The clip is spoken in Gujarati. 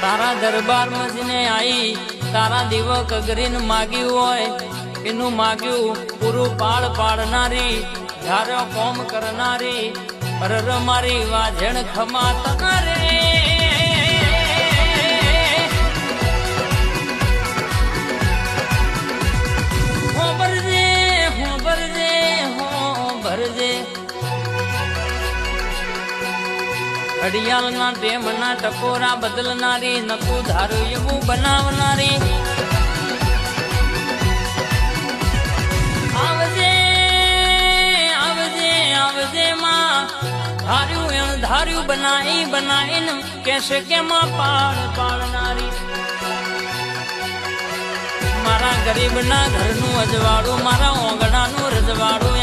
તારા દરબારમાં ને આઈ, તારા દીવક અગરીન માગ્યું હોય, એનું માગ્યું પૂરું પાળ પાડનારી ધારો કોમ કરનારી પરર મારી વાજણ ખમા તનારે ઘડિયાળના ડેમના ટકોરા બદલનારી, નકુ ધારું એવું બનાવનારી. આવજે આવજે આવજે માં. ધાર્યું એમ ધાર્યું બનાઈ, બનાઈને કેસે કે માં પાડ પાડનારી મારા ગરીબના ઘરનું અજવાળું, મારા ઓગણાનું રજવાડું